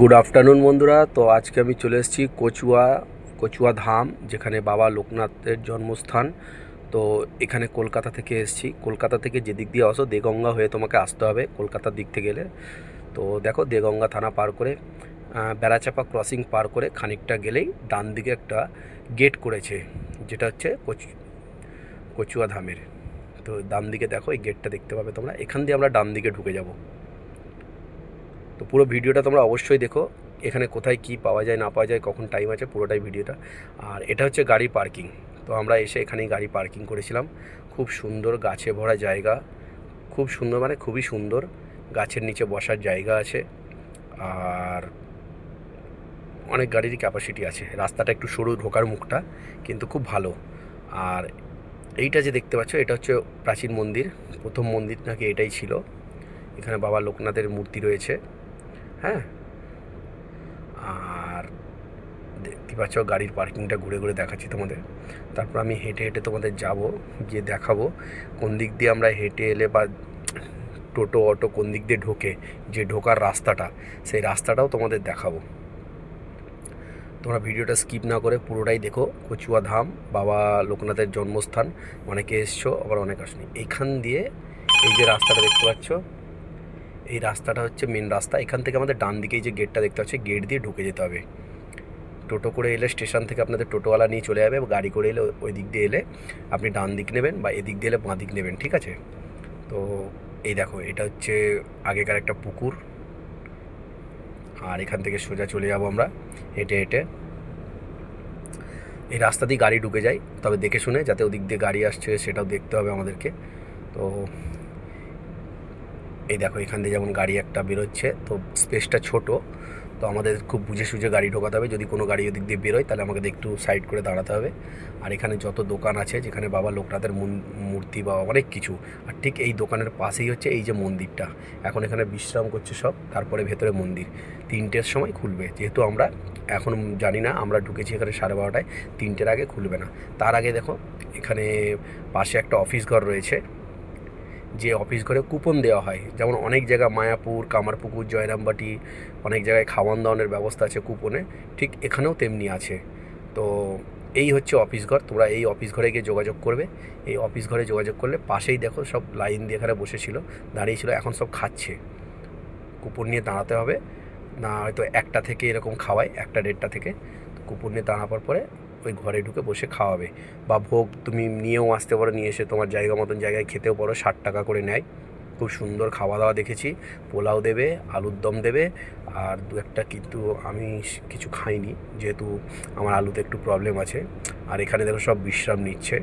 Good afternoon বন্ধুরা। তো আজকে আমি চলে এসেছি কচুয়া কচুয়া ধাম, যেখানে বাবা লোকনাথের জন্মস্থান। তো এখানে কলকাতা থেকে এসেছি। কলকাতা থেকে যেদিক দিয়ে আসো, দেগঙ্গা হয়ে তোমাকে আসতে হবে কলকাতার দিক থেকে গেলে। তো দেখো, দেগঙ্গা থানা পার করে বেড়াচাপা ক্রসিং পার করে খানিকটা গেলেই ডান দিকে একটা গেট করেছে, যেটা হচ্ছে কচু, কচুয়া ধামের। তো ডান দিকে দেখো, এই গেটটা দেখতে পাবে তোমরা। এখান দিয়ে আমরা ডান দিকে ঢুকে যাব। পুরো ভিডিওটা তোমরা অবশ্যই দেখো। এখানে কোথায় কি পাওয়া যায়, না পাওয়া যায়, কখন টাইম আছে, পুরোটাই ভিডিওটা। আর এটা হচ্ছে গাড়ি পার্কিং তো আমরা এসে এখানেই গাড়ি পার্কিং করেছিলাম। খুব সুন্দর গাছে ভরা জায়গা। খুব সুন্দর মানে খুবই সুন্দর। গাছের নিচে বসার জায়গা আছে। আর অনেক গাড়িরই ক্যাপাসিটি আছে। রাস্তাটা একটু সরু ঢোকার মুখটা, কিন্তু খুব ভালো। আর এইটা যে দেখতে পাচ্ছ, এটা হচ্ছে প্রাচীন মন্দির। প্রথম মন্দির নাকি এটাই ছিল। এখানে বাবা লোকনাথের মূর্তি রয়েছে। হ্যাঁ। আর দেখতে পাচ্ছ? গাড়ির পার্কিংটা ঘুরে ঘুরে দেখাচ্ছি তোমাদের। তারপর আমি হেঁটে হেঁটে তোমাদের যাব, গিয়ে দেখাবো কোন দিক দিয়ে আমরা হেঁটে এলে বা টোটো, অটো কোন দিক দিয়ে ঢোকে, যে ঢোকার রাস্তাটা, সেই রাস্তাটাও তোমাদের দেখাবো। তোমরা ভিডিওটা স্কিপ না করে পুরোটাই দেখো। কচুয়া ধাম, বাবা লোকনাথের জন্মস্থান, অনেকে এসছো, আবার অনেক আসনি। এখান দিয়ে এই যে রাস্তাটা দেখতে পাচ্ছ এই রাস্তাটা হচ্ছে মেন রাস্তা। এখান থেকে আমাদের ডান দিকেই যে গেটটা দেখতে পাচ্ছি গেট দিয়ে ঢুকে যেতে হবে। টোটো করে এলে স্টেশন থেকে আপনাদের টোটোওয়ালা নিয়ে চলে যাবে গাড়ি করে এলে ওই দিক দিয়ে এলে আপনি ডান দিক নেবেন বা এদিক দিয়ে এলে বাঁ দিক নেবেন, ঠিক আছে? তো এই দেখো, এটা হচ্ছে আগেকার একটা পুকুর। আর এখান থেকে সোজা চলে যাব আমরা, হেঁটে হেঁটে। এই রাস্তা দিয়ে গাড়ি ঢুকে যায়, তবে দেখে শুনে যাতে ওদিক দিয়ে গাড়ি আসছে সেটাও দেখতে হবে আমাদেরকে। তো এই দেখো, এখান দিয়ে যেমন গাড়ি একটা বেরোচ্ছে, তো স্পেসটা ছোট, তো আমাদের খুব বুঝে সুঝে গাড়ি ঢোকাতে হবে। যদি কোনো গাড়ি ওদিক দিয়ে বেরোয়, তাহলে আমাকে একটু সাইড করে দাঁড়াতে হবে। আর এখানে যত দোকান আছে, যেখানে বাবা লোকনাথের মূর্তি বা অনেক কিছু, আর ঠিক এই দোকানের পাশেই হচ্ছে এই যে মন্দিরটা। এখন এখানে বিশ্রাম করছে সব, তারপরে ভেতরে মন্দির। তিনটের সময় খুলবে, যেহেতু আমরা এখন জানি না, আমরা ঢুকেছি এখানে সাড়ে বারোটায়, তিনটের আগে খুলবে না। তার আগে দেখো, এখানে পাশে একটা অফিস ঘর রয়েছে যে অফিস ঘরে কুপন দেওয়া হয়। যেমন অনেক জায়গা মায়াপুর, কামারপুকুর, জয়রামবাটি, অনেক জায়গায় খাওয়ান দাওয়ানের ব্যবস্থা আছে কুপনে। ঠিক এখানেও তেমনি আছে। তো এই হচ্ছে অফিস ঘর। তোমরা এই অফিস ঘরে গিয়ে যোগাযোগ করবে। এই অফিস ঘরে যোগাযোগ করলে পাশেই দেখো সব লাইন দিয়ে এখানে বসেছিল দাঁড়িয়েছিল এখন সব খাচ্ছে। কুপন নিয়ে দাঁড়াতে হবে। না হয়তো একটা থেকে এরকম খাওয়ায়, একটা দেড়টা থেকে। কুপন নিয়ে দাঁড়াবার পরে ওই ঘরে ঢুকে বসে খাওয়াবে। বা ভোগ তুমি নিয়েও আসতে পারো, নিয়ে এসে তোমার জায়গা মতন জায়গায় খেতেও পারো, ষাট টাকা করে নেয়। খুব সুন্দর খাওয়া দাওয়া দেখেছি। পোলাও দেবে, আলুর দম দেবে, আর দু একটা কিন্তু আমি কিছু খাইনি, যেহেতু আমার আলুতে একটু প্রবলেম আছে। আর এখানে দেখো সব বিশ্রাম নিচ্ছে।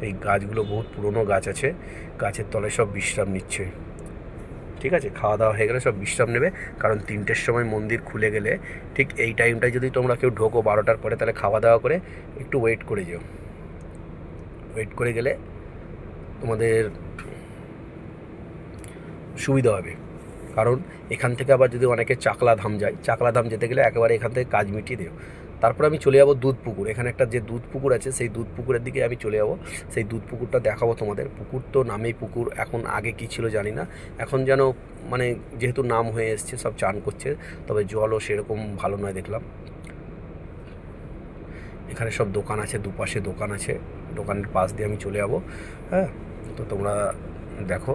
এই গাছগুলো বহুত পুরনো গাছ আছে, গাছের তলায় সব বিশ্রাম নিচ্ছে। ঠিক আছে? খাওয়া দাওয়া হয়ে গেলে সব বিশ্রাম নেবে। কারণ তিনটের সময় মন্দির খুলে গেলে ঠিক এই টাইমটায় যদি তোমরা কেউ ঢোকো বারোটার পরে, তাহলে খাওয়া দাওয়া করে একটু ওয়েট করে যেও। ওয়েট করে গেলে তোমাদের সুবিধা হবে। কারণ এখান থেকে আবার যদি অনেকে চাকলা ধাম যায় চাকলা ধাম যেতে গেলে একেবারে এখান থেকে কাজ মিটিয়ে দেও। তারপর আমি চলে যাব দুধ পুকুর এখানে একটা যে দুধ পুকুর আছে, সেই দুধ পুকুরের দিকে আমি চলে যাব। সেই দুধ পুকুরটা দেখাবো তোমাদের। পুকুর তো নামেই পুকুর, এখন আগে কী ছিল জানি না। এখন যেন মানে যেহেতু নাম হয়ে এসছে, সব চান করছে, তবে জলও সেরকম ভালো নয় দেখলাম। এখানে সব দোকান আছে, দুপাশে দোকান আছে। দোকানের পাশ দিয়ে আমি চলে যাব হ্যাঁ? তো তোমরা দেখো।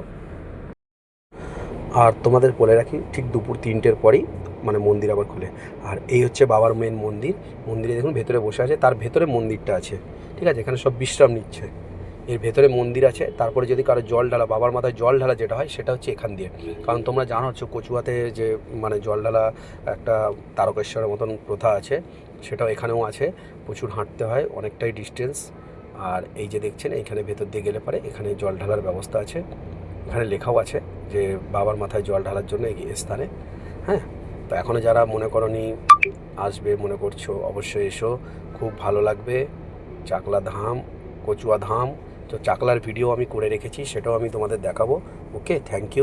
আর তোমাদের বলে রাখি, ঠিক দুপুর তিনটের পরেই মানে মন্দির আবার খুলে। আর এই হচ্ছে বাবার মেন মন্দির। মন্দিরে দেখুন ভেতরে বসে আছে, তার ভেতরে মন্দিরটা আছে। ঠিক আছে? এখানে সব বিশ্রাম নিচ্ছে। এর ভেতরে মন্দির আছে, তারপরে যদি কারও জল ঢালা, বাবার মাথায় জল ঢালা যেটা হয়, সেটা হচ্ছে এখান দিয়ে। কারণ তোমরা জানো হচ্ছে কচুয়াতে যে মানে জল ঢালা একটা তারকেশ্বরের মতন প্রথা আছে, সেটাও এখানেও আছে। প্রচুর হাঁটতে হয়, অনেকটাই ডিস্টেন্স আর এই যে দেখছেন এইখানে ভেতর দিয়ে গেলে পারে এখানে জল ঢালার ব্যবস্থা আছে। এখানে লেখাও আছে যে, বাবার মাথায় জল ঢালার জন্য এই স্থানে। হ্যাঁ? তো এখনও যারা মনে করনি আসবে, মনে করছ, অবশ্যই এসো। খুব ভালো লাগবে। চাকলা ধাম, কচুয়া ধাম। তো চাকলার ভিডিও আমি করে রেখেছি, সেটাও আমি তোমাদের দেখাবো। Okay thank you